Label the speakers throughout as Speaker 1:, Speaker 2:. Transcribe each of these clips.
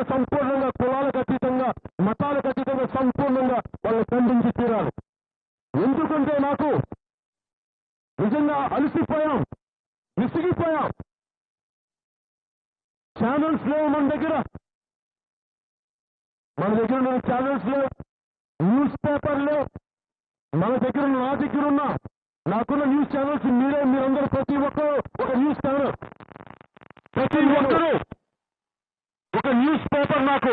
Speaker 1: జనసేన సంపూర్ణంగా కులాలకు అతీతంగా మతాలకు అతీతంగా సంపూర్ణంగా వాళ్ళు ఖండించి తీరాలి. ఎందుకంటే నాకు నిజంగా అలసిపోయాం విసిగిపోయాం. ఛానల్స్ లేవు మన దగ్గర. మన దగ్గర ఉన్న ఛానల్స్ లేవు. న్యూస్ పేపర్ లేవు. మన దగ్గర నా దగ్గర ఉన్న నాకున్న న్యూస్ ఛానల్స్ మీరే మీరందరూ ప్రతి ఒక్కరు ఒక న్యూస్ ఛానల్ ప్రతి ఒక్కరు ఒక న్యూస్ పేపర్ నాకు.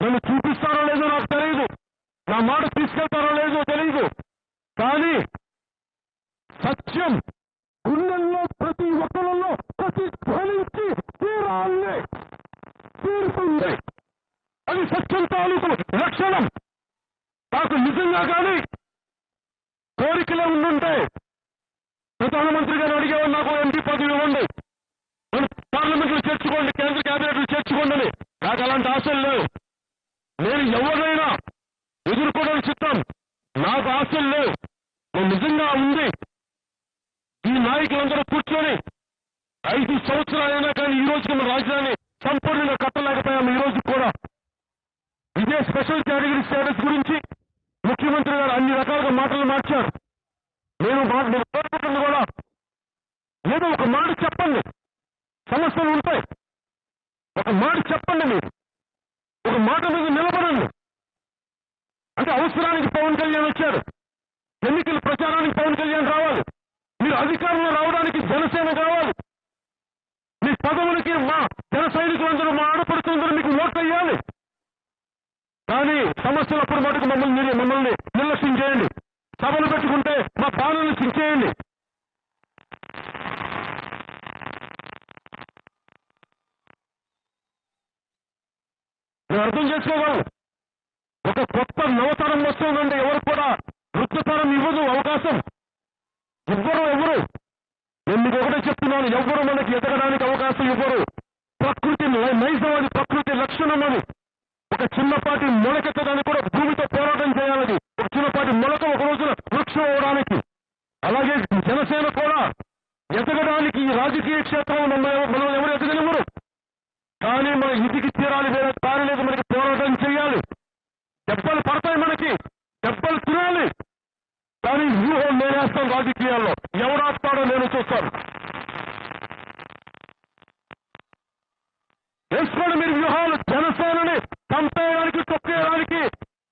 Speaker 1: నన్ను చూపిస్తారో లేదో నాకు తెలియదు నా మాట తీసుకెళ్తారో లేదో తెలియదు కానీ సత్యం గుండెల్లో ప్రతి ఒక్కరిలో ప్రతిధ్వనించి తీరాలే తీరుతుంది అది సత్యం తాలూకు లక్షణం నాకు నిజంగా కానీ కోరికలే ఉండుంటే ప్రధానమంత్రి గారు అడిగేవారు నాకు ఎంపీ పదవి ఇవ్వండి నేను పార్లమెంట్లో చేర్చుకోండి కేంద్ర కేబినెట్లో చేర్చుకోండి అని నాకు అలాంటి ఆశలు లేవు నేను ఎవరైనా ఎదుర్కోవడానికి చిత్తం. నాకు ఆశలు లేవు. నేను నిజంగా ఉంది. ఈ నాయకులందరూ కూర్చొని ఐదు సంవత్సరాలైనా కానీ ఈ రోజుకి మన రాజధాని సంపూర్ణంగా కట్టలేకపోయాము ఈ రోజు కూడా ఇదే స్పెషల్ కేటగిరీ స్టేటస్ గురించి ముఖ్యమంత్రి గారు అన్ని రకాలుగా మాటలు మార్చారు. నేను మా- నేను కోరుకుంటుంది కూడా ఏదో ఒక మాట చెప్పండి. సమస్యలు ఉంటాయి. ఒక మాట చెప్పండి మీరు. ఒక మాట మీద నిలబడండి. అంటే అవసరానికి పవన్ కళ్యాణ్ వచ్చారు. ఎన్నికల ప్రచారానికి పవన్ కళ్యాణ్ రావాలి. మీరు అధికారంలో రావడానికి జనసేన కావాలి. మీ పదవులకి మా జన సైనికులందరూ మా ఆడపడుతుందరూ మీకు ఓట్ అయ్యాలి కానీ సమస్యలు అప్పుడు మటుకు మమ్మల్ని మీరు మమ్మల్ని నిర్లక్ష్యం చేయండి. సభలు పెట్టుకుంటే మా పాలనలు చించేయండి. నేను అర్థం చేసుకోగలం ఒక కొత్త నవతరం వస్తుందండి ఎవరు కూడా వృత్తతరం ఇవ్వదు అవకాశం? ఇవ్వరు ఎవరు? నేను మీకు ఒకటే చెప్తున్నాను ఎవరు మనకి ఎదగడానికి అవకాశం ఇవ్వరు. ప్రకృతి నైజం అది ప్రకృతి లక్షణం అది ఒక చిన్నపాటి మొలకెత్తడానికి కూడా భూమితో పోరాటం చేయాలది ఒక చిన్నపాటి మొలక ఒక రోజున వృక్షం అవడానికి అలాగే జనసేన కూడా ఎదగడానికి ఈ రాజకీయ క్షేత్రంలో మనం మనం ఎవరు ఎదగనివ్వరు కానీ మన ఇంటికి తీరాలి వేరే దారి లేదు మనకి పోరాటం చేయాలి దెబ్బలు పడతాయి మనకి దెబ్బలు తినాలి కానీ వ్యూహం నేనేస్తాను రాజకీయాల్లో ఎవరు ఆపుతాడో నేను చూస్తాను వేసుకోండి మీరు వ్యూహాలు జనసేనని చంపేయడానికి తొక్కేయడానికి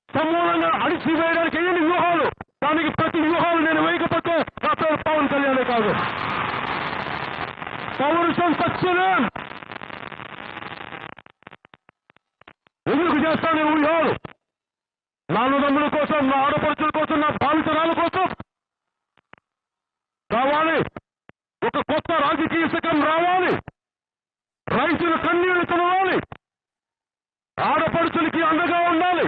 Speaker 1: సమూలంగా అణిచివేయడానికి వేయండి వ్యూహాలు దానికి ప్రతి వ్యూహాలు నేను వేయకపోతే నా పేరు పవన్ కళ్యాణే కాదు పౌరుషం సత్యనం ఎందుకు చేస్తాను నేను వ్యూహాలు నా అన్నదమ్ముల కోసం నా ఆడపడుచుల కోసం నా బాధితరాల కోసం రావాలి ఒక కొత్త రాజకీయ శకం రావాలి రైతుల కన్నీళ్ళు తుడవాలి ఆడపడుచులకి అండగా ఉండాలి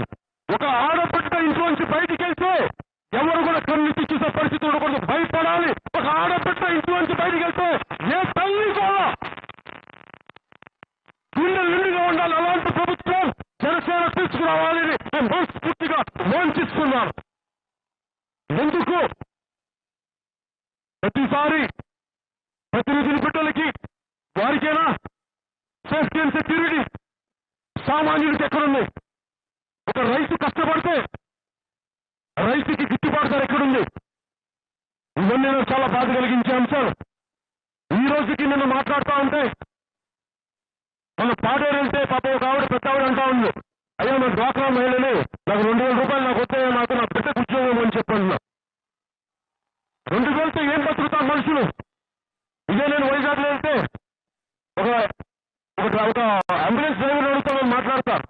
Speaker 1: ఒక ఆడపడ్డ ఇంట్లోంచి బయటికి వెళ్తే ఎవరు కూడా కన్నెత్తి చూసే పరిస్థితి ఉండకూడదు భయపడాలి ఒక ఆడపడ్డ ఇంట్లోంచి బయటికి వెళ్తే ఏ తల్లి కూడా గుండె నిండుగా ఉండాలి అలాంటి ప్రభుత్వం జనసేన తీసుకురావాలని నేను మనస్ఫూర్తిగా వాంఛిస్తున్నాను ఎందుకు ప్రతిసారి ప్రతినిధుల బిడ్డలకి వారికేనా సేఫ్టీ అండ్ సెక్యూరిటీ సామాన్యుడికి ఎక్కడుంది ఒక రైతు కష్టపడితే రైతుకి గిట్టుబాటు ధర ఎక్కడుంది? ఇవన్నీ చాలా బాధ కలిగించే అంశాలు ఈ రోజుకి నిన్ను మాట్లాడుతూ ఉంటే మన పాడేరు వెళ్తే పాప ఒక ఆవిడ పెద్ద ఆవిడ అంటా ఉంది. అయ్యా మన డ్వాక్రా మహిళని నాకు రెండు వేల రూపాయలు నాకు వస్తే నాకు నా బిడ్డకు ఉద్యోగం అని చెప్పండి రెండు వేలతో ఏం బతుకుతాం మనుషులు? ఇదే నేను వైజాగ్లో వెళ్తే ఒక ఒక ఒక అంబులెన్స్ డ్రైవర్ అడుగుతామని మాట్లాడతారు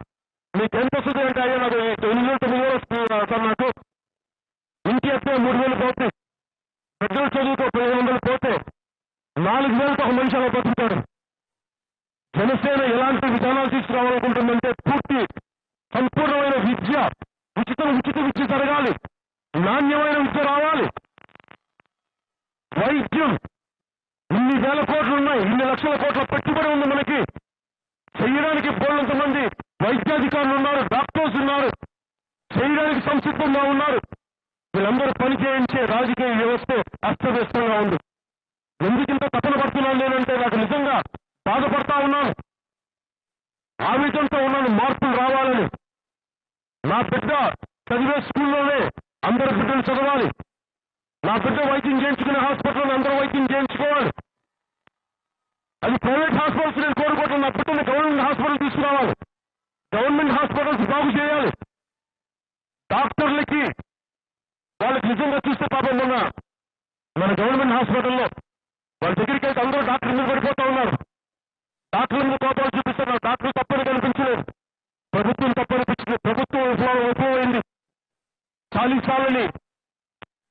Speaker 1: మీకు ఎంత వస్తుంది అంటే అయ్యా నాకు ఎనిమిది వేలు తొమ్మిది వేలు వస్తుంది సార్ నాకు ఇంటి మూడు వేలు పోతే పెద్దలు చదువుకో పదిహేను వందలు పోతే నాలుగు వేలతో ఒక మనిషి అలా బతుకుతాడు. జనసేన ఎలాంటి విధానాలు తీసుకురావాలనుకుంటుందంటే పూర్తి సంపూర్ణమైన విద్య ఉచితం ఉచిత విద్య జరగాలి. నాణ్యమైన విద్య రావాలి. వైద్యం ఇన్ని వేల కోట్లు ఉన్నాయి ఇన్ని లక్షల కోట్ల పెట్టుబడి ఉంది మనకి. చేయడానికి బోళ్ళంత మంది వైద్యాధికారులు ఉన్నారు డాక్టర్స్ ఉన్నారు చేయడానికి సంసిద్ధంగా ఉన్నారు. వీళ్ళందరూ పనిచేయించే రాజకీయ వ్యవస్థ అస్తవ్యస్తంగా ఉంది. ఎందుకు ఇంత తపన పడుతున్నాను నేనంటే నాకు నిజంగా బాధపడతా ఉన్నాను? ఆవేదనతో ఉన్నాను మార్పులు రావాలని. నా బిడ్డ చదివే స్కూల్లోనే అందరి బిడ్డలు చదవాలి. నా బిడ్డ వైద్యం చేయించుకునే హాస్పిటల్లో అందరూ వైద్యం చేయించుకోవాలి. అది ప్రైవేట్ హాస్పిటల్స్ నేను కోరుకోవటం నా బిడ్డని గవర్నమెంట్ హాస్పిటల్ తీసుకురావాలి. గవర్నమెంట్ హాస్పిటల్స్ బాగు చేయాలి డాక్టర్లకి వాళ్ళకి నిజంగా చూస్తే పాపం మొన్న మన గవర్నమెంట్ హాస్పిటల్లో వాళ్ళ దగ్గరికి వెళ్తే అందరూ డాక్టర్ మీద పడిపోతా ఉన్నారు. డాక్టర్ల మీద కోపాలు చూపిస్తున్నారు డాక్టర్ తప్పని కనిపించలేదు. ప్రభుత్వం తప్పనిపించింది ప్రభుత్వం విఫలం విఫలమైంది చాలించాలని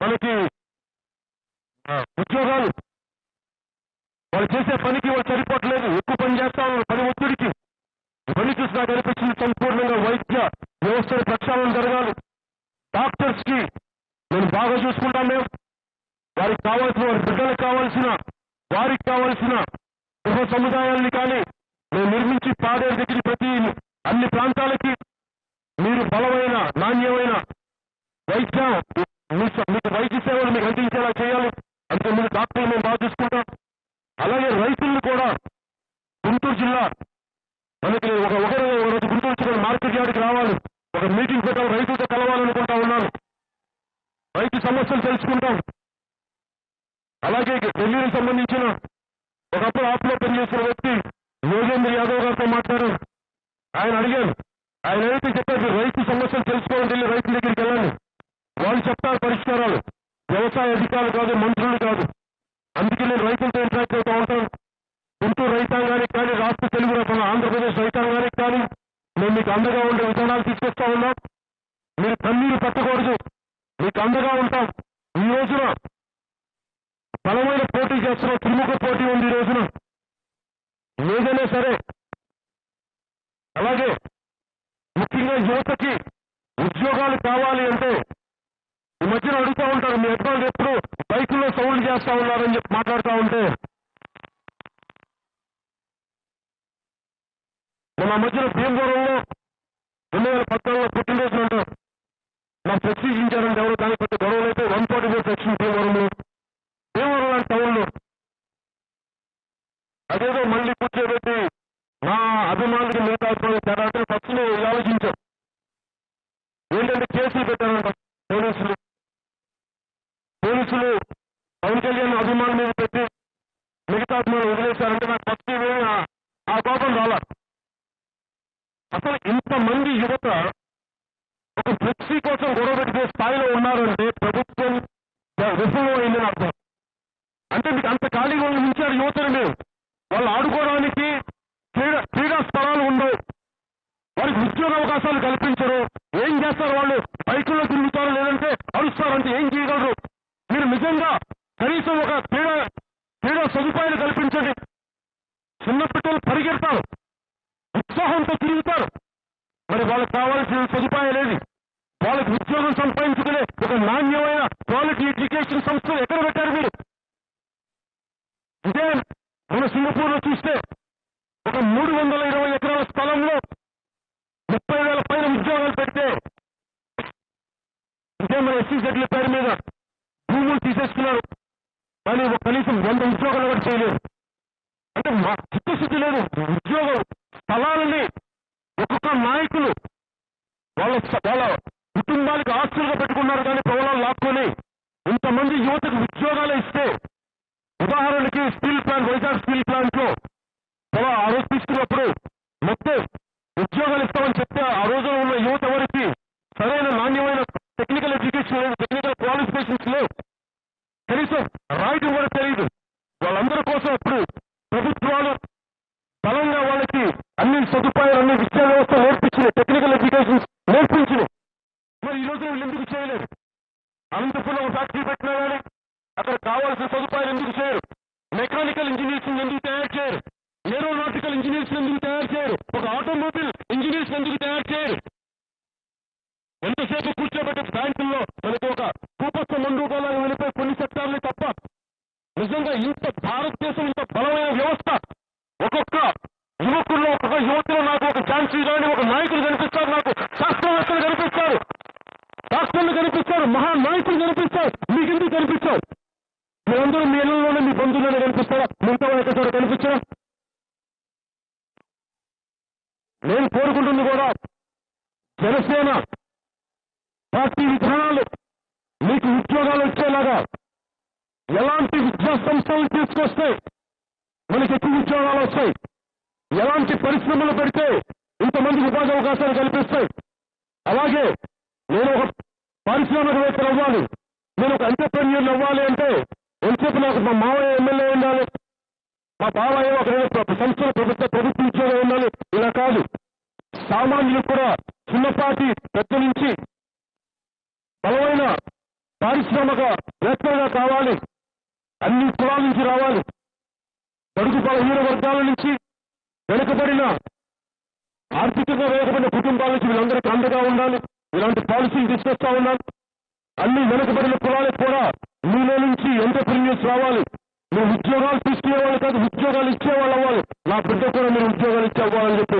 Speaker 1: మనకి ఉద్యోగాలు. వాళ్ళు చేసే పనికి వాళ్ళు సరిపోవట్లేదు. ఎక్కువ పని చేస్తా ఉన్నారు పని ఒత్తిడికి. ఇవన్నీ చూసి నాకు అనిపించింది సంపూర్ణంగా వైద్య వ్యవస్థల ప్రక్షాళన జరగాలి. డాక్టర్స్కి బాగా చూసుకుంటాం మేము. వారికి కావాల్సిన వారి బిడ్డలకు కావాల్సిన వారికి కావాల్సిన గృహ సముదాయాల్ని కానీ మేము నిర్మించి పాడేరు దగ్గర ప్రతి అన్ని ప్రాంతాలకి మీరు బలమైన నాణ్యమైన వైద్యం మీకు వైద్య సేవలు మీకు అందించేలా చేయాలి. అంటే మీరు డాక్టర్లు మేము బాగా చూసుకుంటాం. అలాగే రైతులను కూడా గుంటూరు జిల్లా మనకి ఒక ఒకరు ఒకరోజు గుంటూరు జిల్లా మార్కెట్ యార్డ్కి రావాలి. ఒక మీటింగ్ పెట్టాలి రైతులతో కలవాలనుకుంటా ఉన్నాను. రైతు సమస్యలు తెలుసుకుంటాం. అలాగే ఢిల్లీకి సంబంధించిన ఒకప్పుడు ఆప్లో పనిచేసిన వ్యక్తి యోగేంద్ర యాదవ్ గారితో మాట్లాడారు. ఆయన అడిగారు ఆయన ఏదైతే చెప్పారు రైతు సమస్యలు తెలుసుకోవడం వెళ్ళి రైతుల దగ్గరికి వెళ్ళండి వాళ్ళు చెప్తారు పరిష్కారాలు వ్యవసాయ అధికారులు కాదు మంత్రులు కాదు అందుకే నేను రైతులతో ఇంటరాక్ట్ అవుతూ ఉంటాను గుంటూరు రైతాంగానికి కానీ రాష్ట్ర తెలుగు రకం ఆంధ్రప్రదేశ్ రైతాంగానికి కానీ మేము మీకు అండగా ఉండే విధానాలు తీసుకొస్తా ఉన్నాం మీరు కన్నీరు పెట్టకూడదు మీకు అండగా ఉంటాం ఈ రోజున బలమైన పోటీ చేస్తున్న త్రిముఖ పోటీ ఉంది ఈ రోజున. ఏదైనా సరే. అలాగే ముఖ్యంగా యువతకి ఉద్యోగాలు కావాలి అంటే ఈ మధ్యన అడుగుతూ ఉంటారు మీ అబ్బాయిలు ఎప్పుడు బైకుల్లో సౌండ్ చేస్తా ఉన్నారని చెప్పి మాట్లాడుతూ ఉంటే. మన మధ్యన భీమవరంలో రెండు వేల పోలీసులు పోలీసులు పవన్ కళ్యాణ్ అభిమానుల మీద పెట్టి మిగతా అభిమానులు వదిలేశారంటే నాకు ఫస్ట్ ఆ- కోపం రాలా. అసలు ఇంతమంది యువత ఒక ఫ్లెక్సీ కోసం గొడవ పెట్టే స్థాయిలో ఉన్నారంటే ప్రభుత్వం విఫలం అయిందని అర్థం. అంటే మీకు అంత ఖాళీగా ఉంచారు యువతను మీరు వాళ్ళు ఆడుకోవడానికి క్రీడా క్రీడా స్థలాలు ఉండవు. వారికి ఉద్యోగ అవకాశాలు కల్పించరు. ఏం చేస్తారు వాళ్ళు? బైకుల్లో తిరుగుతారు లేదంటే అరుస్తారు అంటే ఏం చేయగలరు? మీరు నిజంగా కనీసం ఒక క్రీడా క్రీడా సదుపాయాలు కల్పించండి. చిన్న పిల్లలు పరిగెడతారు. ఉత్సాహంతో తిరుగుతారు. మరి వాళ్ళకి కావాల్సిన సదుపాయాలు ఏది వాళ్ళకి ఉద్యోగం సంపాదించుకునే ఒక నాణ్యమైన క్వాలిటీ ఎడ్యుకేషన్ సంస్థలు ఎక్కడ పెట్టారు మీరు? ఇదే మన సింగపూర్లో చూస్తే ఒక మూడు వందల ఇరవై ఎకరాల స్థలంలో ముప్పై వేల పైన ఉద్యోగాలు పెడితే ఇదే మన ఎస్సీ సెట్ల పేరు మీద భూములు తీసేసుకున్నారు. కానీ ఒక కనీసం వంద ఉద్యోగాలు కూడా చేయలేదు. అంటే మా చిత్తశుద్ధి లేదు. ఉద్యోగం స్థలాలని ఒక్కొక్క నాయకులు వాళ్ళ వాళ్ళ కుటుంబానికి ఆస్తులుగా పెట్టుకున్నారు కానీ పొలాలు లాక్కొని ఇంతమంది యువతకు ఉద్యోగాలు ఇస్తే ఉదాహరణకి స్టీల్ ప్లాంట్ వైజాగ్ స్టీల్ ప్లాంట్లో పొలా ఆ రోజు తీసుకున్నప్పుడు మొత్తం ఉద్యోగాలు ఇస్తామని చెప్తే ఆ రోజున ఉన్న యువత ఎవరికి సరైన నాణ్యమైన టెక్నికల్ ఎడ్యుకేషన్ లేదు టెక్నికల్ క్వాలిఫికేషన్స్ లేవు కనీసం రాయటం కూడా తెలియదు వాళ్ళందరి కోసం ఇప్పుడు ప్రభుత్వాలు బలంగా వాళ్ళకి అన్ని సదుపాయాలు అన్ని విద్యా వ్యవస్థ నేర్పించినాయి టెక్నికల్ ఎడ్యుకేషన్ నేర్పించినాయి మరి ఈ రోజు వీళ్ళు ఎందుకు చేయలేరు అనంతపురం ఫ్యాక్టరీ పెట్టినా కానీ అక్కడ కావాల్సిన సదుపాయాలు ఎందుకు చేయరు? మెకానికల్ ఇంజనీర్స్ ఎందుకు తయారు చేయరు? ఏరోనాటికల్ ఇంజనీర్స్ ఎందుకు తయారు చేయరు? ఒక ఆటోమొబైల్ ఇంజనీర్స్ ఎందుకు తయారు చేయరు? ఎంతసేపు కూర్చోబెట్టే బ్యాంకుల్లో మనకు ఒక కూపస్థ మండూకాలను వెళ్ళిపోయి కొన్ని సెక్టార్లే తప్ప నిజంగా ఇంత భారతదేశం ఇంత బలమైన వ్యవస్థ ఒక్కొక్క యువకుల్లో ఒక్కొక్క యువకులు నాకు ఒక ఝాన్సీ రాని ఒక నాయకులు కనిపిస్తారు నాకు శాస్త్రవేత్తలు కనిపిస్తారు డాక్టర్లు కనిపిస్తారు మహా నాయకులు కనిపిస్తారు మీకెందుకు కనిపించారు మీరందరూ మీ ఇళ్ళలోనే మీ బంధువులోనే నేను కోరుకుంటుంది కూడా జనసేన పార్టీ విధానాలు మీకు ఉద్యోగాలు వచ్చేలాగా ఎలాంటి విద్యా సంస్థలు తీసుకొస్తే మనకి ఎక్కువ ఉద్యోగాలు వస్తాయి? ఎలాంటి పరిశ్రమలు పెడితే ఇంతమందికి ఉపాధి అవకాశాలు కల్పిస్తాయి? అలాగే నేను ఒక పారిశ్రామికవేత్తలు అవ్వాలి. నేను ఒక ఎంటర్ప్రెన్యూర్లు అవ్వాలి అంటే ఎంతసేపు నాకు మా మావయ్య ఎమ్మెల్యే ఉండాలి? మా బాబాయ్ ఒక సంస్థలు ప్రభుత్వ ప్రభుత్వ ఉద్యోగం ఉండాలి. ఇలా కాదు. సామాన్యులు కూడా చిన్నపాటి పెద్ద నుంచి బలమైన పారిశ్రామిక వేత్తగా కావాలి. అన్ని కులాల నుంచి రావాలి. బడుగు బలహీన వర్గాల నుంచి వెనుకబడిన ఆర్థికంగా వెనుకబడిన కుటుంబాల నుంచి వీళ్ళందరికీ అండగా ఉండాలి. ఇలాంటి పాలసీలు తీసుకొస్తా ఉన్నాను అన్ని వెనుకబడిన కులాలకు కూడా మీలో నుంచి ఎంటర్ప్రీనియర్స్ రావాలి. మీరు ఉద్యోగాలు తీసుకునే వాళ్ళు కాదు ఉద్యోగాలు ఇచ్చేవాళ్ళు అవ్వాలి. నా బిడ్డ కూడా మీరు ఉద్యోగాలు ఇచ్చే అవ్వాలని చెప్పి